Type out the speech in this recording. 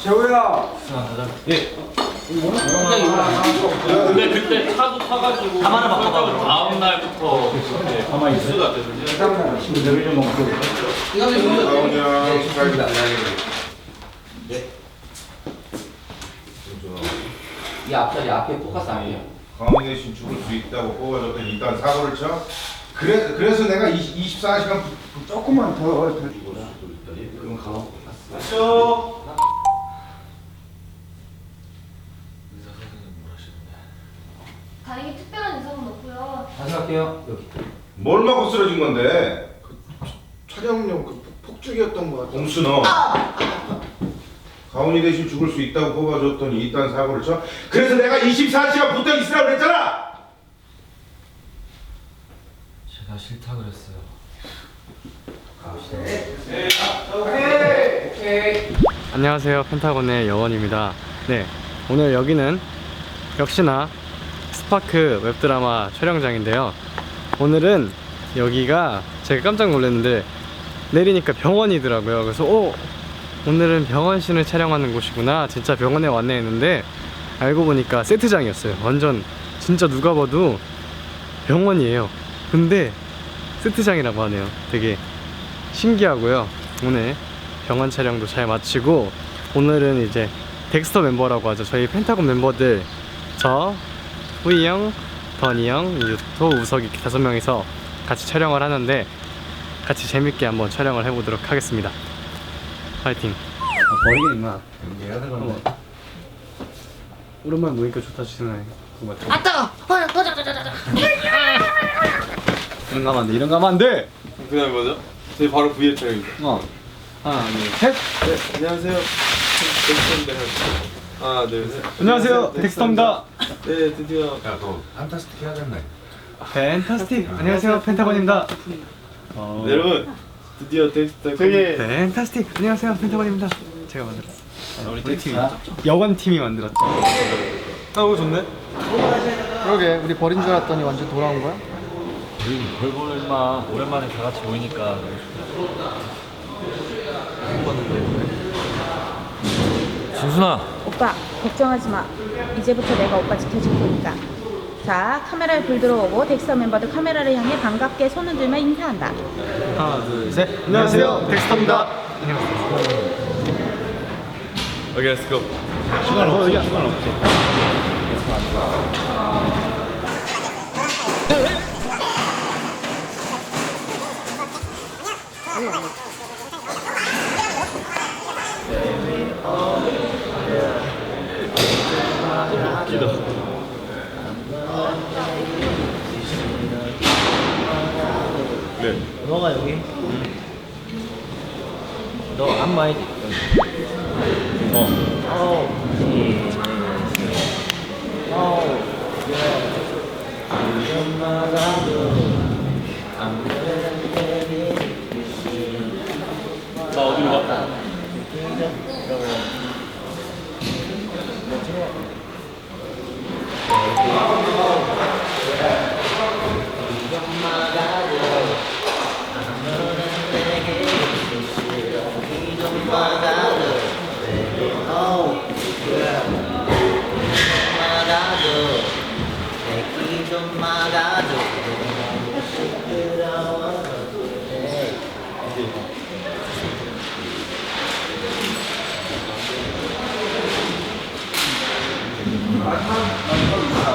재호야 근데 그때 차도 타가지고 가만히 바꿔가지고 다음 날부터 네, 가만히 있어가 되는데 이 앞자리 앞에 포커스 할게요. 강원이 대신 죽을 수 있다고 뽑아줬더니 일단 사고를 쳐. 그래, 그래서 내가 20, 24시간 조금만 더 그럼 강원 포커스. 저 다행히 특별한 이상은 없고요. 다시 갈게요. 여기. 뭘 맞고 쓰러진 건데? 촬영용 그 폭- 폭죽이었던 것 같아. 공수 너. 가온이 대신 죽을 수 있다고 뽑아줬더니 이딴 사고를 쳐. 그래서 내가 24시간 붙어 있으라고 그랬잖아. 제가 싫다 그랬어요. 안녕하세요. 펜타곤의 여원입니다. 네 오늘 여기는 역시나 스파크 웹드라마 촬영장인데요. 오늘은 여기가 제가 깜짝 놀랐는데 내리니까 병원이더라고요. 그래서 오 오늘은 병원신을 촬영하는 곳이구나 진짜 병원에 왔네 했는데 알고 보니까 세트장이었어요 완전 진짜 누가 봐도 병원이에요 근데 세트장이라고 하네요 되게 신기하고요. 오늘 병원 촬영도 잘 마치고 오늘은 이제 덱스터 멤버라고 하죠. 저희 펜타곤 멤버들 저 후이 형, 더니 형, 유토, 우석이 이렇게 다섯 명이서 같이 촬영을 하는데 같이 재밌게 한번 촬영을 해보도록 하겠습니다. 파이팅. 아, 버리긴 임마. 어. 오랜만에 노니까 좋다 시선해. 아 따가. 이런 거 하면 안 돼. 이런 거 하면 안 돼. 그 다음에 뭐죠? 저희 바로 V앱 촬영입니다. 어. 하나, 둘, 셋. 네, 안녕하세요. 덱스터입니다. 하나, 둘, 셋. 안녕하세요. 덱스터입니다. 네, 드디어 야 너 판타스틱 해야겠네. 펜타스틱. 안녕하세요. 펜타곤입니다. 어. 네, 여러분 드디어 덱스터 되게 펜타스틱. 안녕하세요. 펜타곤입니다. 제가 만들었어요. 우리 팀이 여관 팀이 만들었죠. 아, 오 좋네. 그러게 우리 버린 줄 알았더니 완전 돌아온 거야? 별 보는 마 오랜만에 다 같이 모이니까 진순아 오빠 걱정하지 마. 이제부터 내가 오빠 지켜줄 테니까. 자 카메라에 불 들어오고 덱스터 멤버들 카메라를 향해 반갑게 손을 들며 인사한다. 하나, 둘, 셋. 안녕하세요. 덱스터입니다. 오케이, 렛츠 고. 시간 없어. 시간 없지. 너가 여기. 너 안마 해지. 어. 어. 나 어디로 가? Oh,